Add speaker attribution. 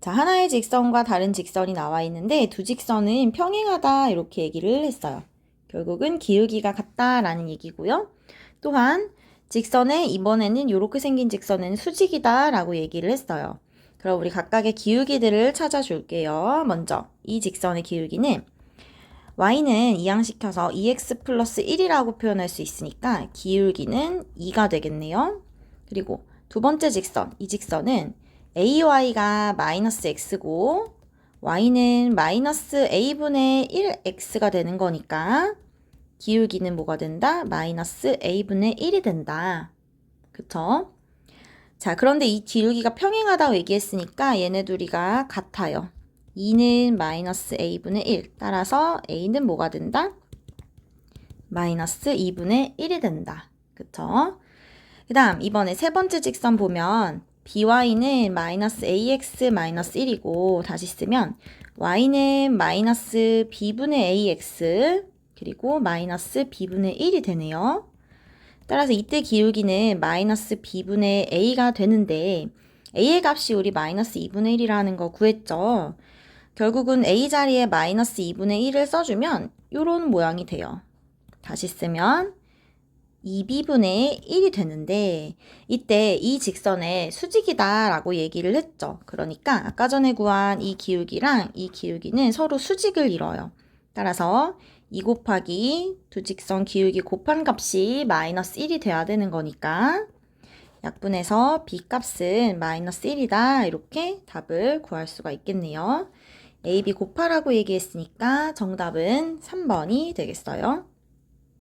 Speaker 1: 자, 하나의 직선과 다른 직선이 나와 있는데 두 직선은 평행하다 이렇게 얘기를 했어요. 결국은 기울기가 같다라는 얘기고요. 또한 직선에 이번에는 이렇게 생긴 직선은 수직이다라고 얘기를 했어요. 그럼 우리 각각의 기울기들을 찾아줄게요. 먼저 이 직선의 기울기는 y는 이항시켜서 2x 플러스 1이라고 표현할 수 있으니까 기울기는 2가 되겠네요. 그리고 두 번째 직선, 이 직선은 ay가 마이너스 x고 y는 마이너스 a분의 1x가 되는 거니까 기울기는 뭐가 된다? 마이너스 a분의 1이 된다. 그쵸? 자, 그런데 이 기울기가 평행하다고 얘기했으니까 얘네 둘이가 같아요. 2는 마이너스 a분의 1. 따라서 a는 뭐가 된다? 마이너스 2분의 1이 된다. 그쵸? 그 다음, 이번에 세 번째 직선 보면 by는 마이너스 ax 마이너스 1이고 다시 쓰면 y는 마이너스 b분의 ax 그리고 마이너스 b분의 1이 되네요. 따라서 이때 기울기는 마이너스 b분의 a가 되는데 a의 값이 우리 마이너스 2분의 1이라는 거 구했죠. 결국은 a 자리에 마이너스 2분의 1을 써주면 이런 모양이 돼요. 다시 쓰면 2b분의 1이 되는데 이때 이 직선의 수직이다 라고 얘기를 했죠. 그러니까 아까 전에 구한 이 기울기랑 이 기울기는 서로 수직을 이뤄요. 따라서 2 곱하기 두 직선 기울기 곱한 값이 마이너스 1이 돼야 되는 거니까 약분해서 b 값은 마이너스 1이다 이렇게 답을 구할 수가 있겠네요. a, b 곱하라고 얘기했으니까 정답은 3번이 되겠어요.